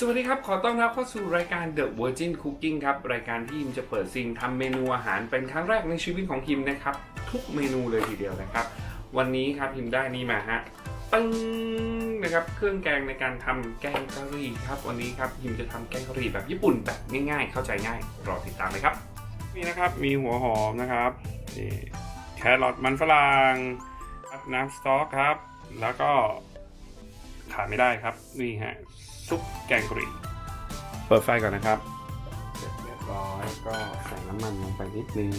สวัสดีครับ ขอต้อนรับเข้าสู่รายการ The Virgin Cooking ครับ รายการที่ฮิมจะเปิดซิงทำเมนูอาหารเป็นครั้งแรกในชีวิตของฮิมนะครับ ทุกเมนูเลยทีเดียวนะครับ วันนี้ครับฮิมได้นี่มาฮะปึ้งนะครับเครื่องแกงในการทำแกงกะหรี่ครับ วันนี้ครับฮิมจะทำแกงกะหรี่แบบญี่ปุ่นแบบง่ายๆ เข้าใจง่าย รอติดตามเลยครับ นี่นะครับมีหัวหอมนะครับนี่แครอทมันฝรั่งน้ำสต๊อกครับ แล้วก็ขาดไม่ได้ครับนี่ฮะ ซุปแกงกะหรี่เปิดไฟก่อนนะครับเสร็จเรียบร้อยก็ใส่น้ำมันลงไปนิดนึง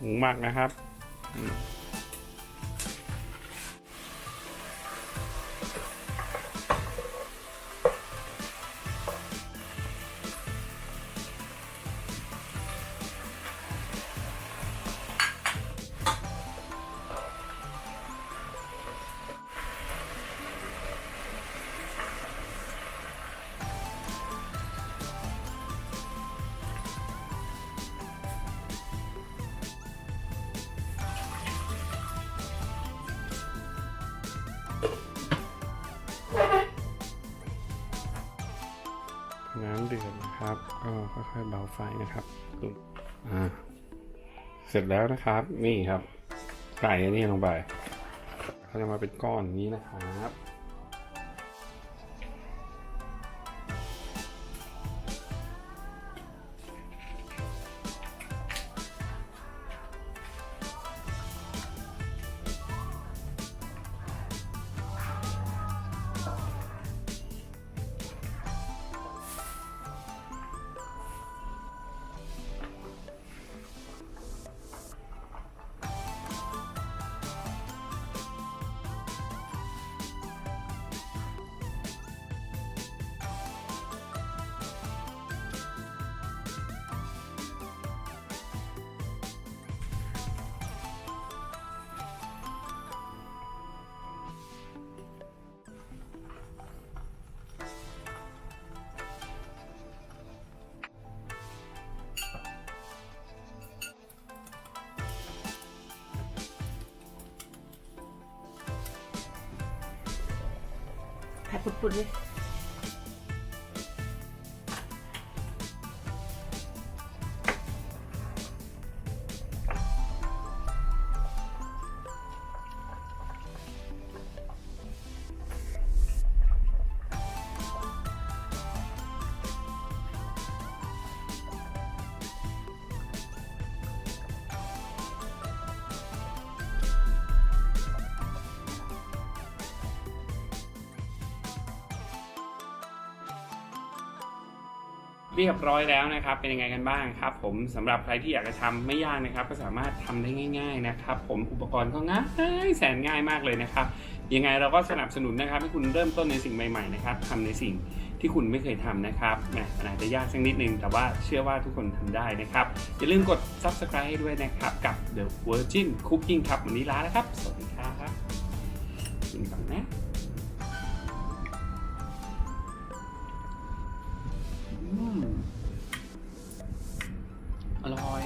หมูหมักนะครับ น้ำเดือดนะครับก็ค่อยๆเบาไฟนะครับอ่าเสร็จแล้วนะครับ นี่ครับ ไก่อันนี้ลงไปเขาจะมาเป็นก้อนนี้นะครับ ผัด เรียบร้อยแล้วนะครับ เป็นยังไงกันบ้างครับ ผมสำหรับใครที่อยากจะทำไม่ยากนะครับ ก็สามารถทำได้ง่าย ๆนะครับ ผมอุปกรณ์ก็ง่ายแสนง่ายมากเลยนะครับยังไงเราก็สนับสนุนนะครับให้คุณเริ่มต้นในสิ่งใหม่ๆนะครับทำในสิ่งที่คุณไม่เคยทำนะครับแหมมันอาจจะยากสักนิดนึง แต่ว่าเชื่อว่าทุกคนทำได้นะครับ อย่าลืมกด subscribe ให้ด้วยนะครับ กับ The Virgin Cooking ครับ วันนี้ลาแล้วครับ สวัสดีครับกินก่อนนะ อร่อย